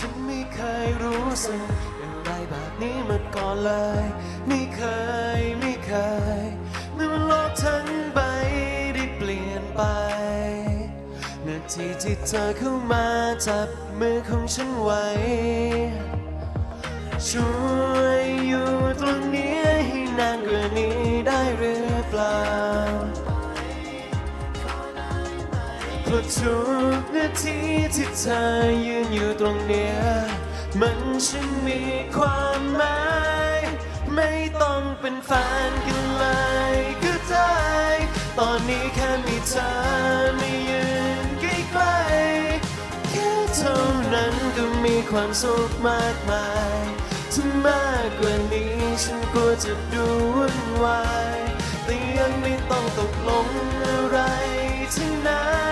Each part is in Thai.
ฉันไม่เคยรู้สึกอะไรแบบนี้มาก่อนเลย ไม่เคยไม่เคยเมื่อโลกทั้งใบได้เปลี่ยนไปนาทีที่เธอเข้ามาจับมือของฉันไว้ช่วยอยู่ตรง เพราะทุกนาทีที่เธอยืนอยู่ตรงเนี้ยมันช่างมีความหมายไม่ต้องเป็นแฟนกันเลยก็ได้ ตอนนี้แค่มีเธอไม่ยืนใกล้ๆแค่เท่านั้นก็มีความสุขมากมายถ้ามากกว่านี้ฉันกลัวจะดูวุ่นวายแต่ยังไม่ต้องตกลงอะไรทั้งนั้น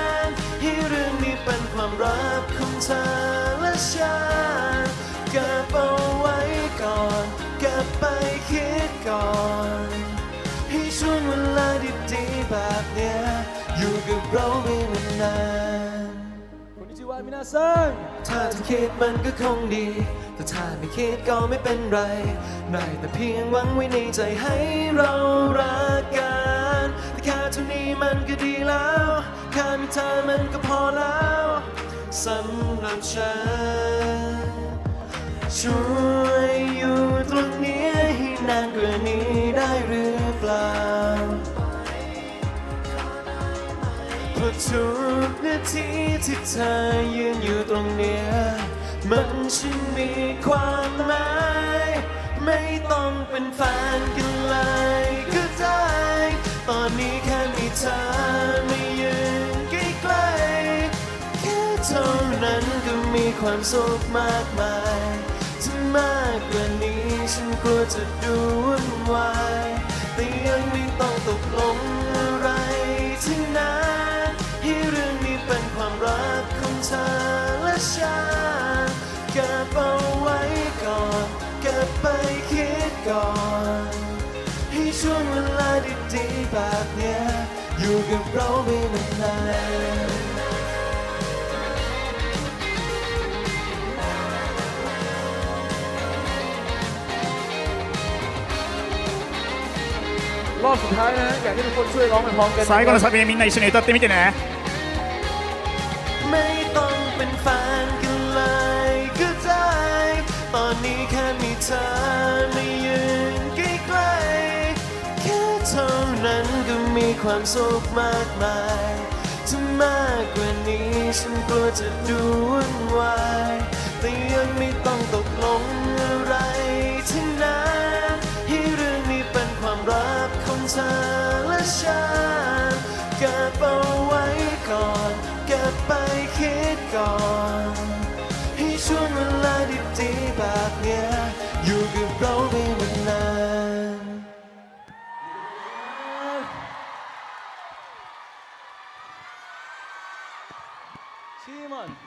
ความรักของเธอและฉันเก็บเอาไว้ก่อนเก็บไปคิดก่อนให้ช่วงเวลาดีๆแบบเนี้ยอยู่กับเราไปนานๆคนที่ชื่อว่ามินาซังถ้าเธอคิดมันก็คงดีแต่ถ้าไม่คิดก็ไม่เป็นไรได้แต่เพียงหวังไว้ในใจให้เรารักกัน แต่แค่เท่านี้มันก็ดีแล้ว แค่มีเธอมันก็พอแล้ว สำหรับฉัน ช่วยอยู่ตรงนี้ให้นานกว่านี้ได้หรือเปล่าเพราะทุกนาทีที่เธอยืนอยู่ตรงนี้ มันช่างมีความหมาย มีความสุขมากมายถ้ามากกว่านี้ฉันกลัวจะดูวุ่นวายแต่ยังไม่ต้องตกลงอะไรทั้งนั้นให้เรื่องนี้เป็นความรักของเธอและฉันเก็บเอาไว้ก่อนเก็บไปคิดก่อนให้ช่วงเวลาดีๆแบบเนี้ยอยู่กับเราไปนานๆ รอบสุดท้ายนะ อยากให้ทุกคนช่วยร้องไปพร้อมกัน 最後のサビみんな一緒に歌ってみてね ไม่ต้องเป็นแฟนกันเลยก็ได้ ตอนนี้แค่มีเธอไม่ยืนใกล้ๆแค่เท่านั้นก็มีความสุขมากมายถ้ามากกว่านี้ฉันกลัวจะดูวุ่นวาย แต่ยังไม่ต้องตก ก ก็บเอาไว้ก่อนเก็บไปคิดก่อน ให้ช่วงเวลาดีๆแบบเนี้ยอยู่กับเราไปนานชีมอน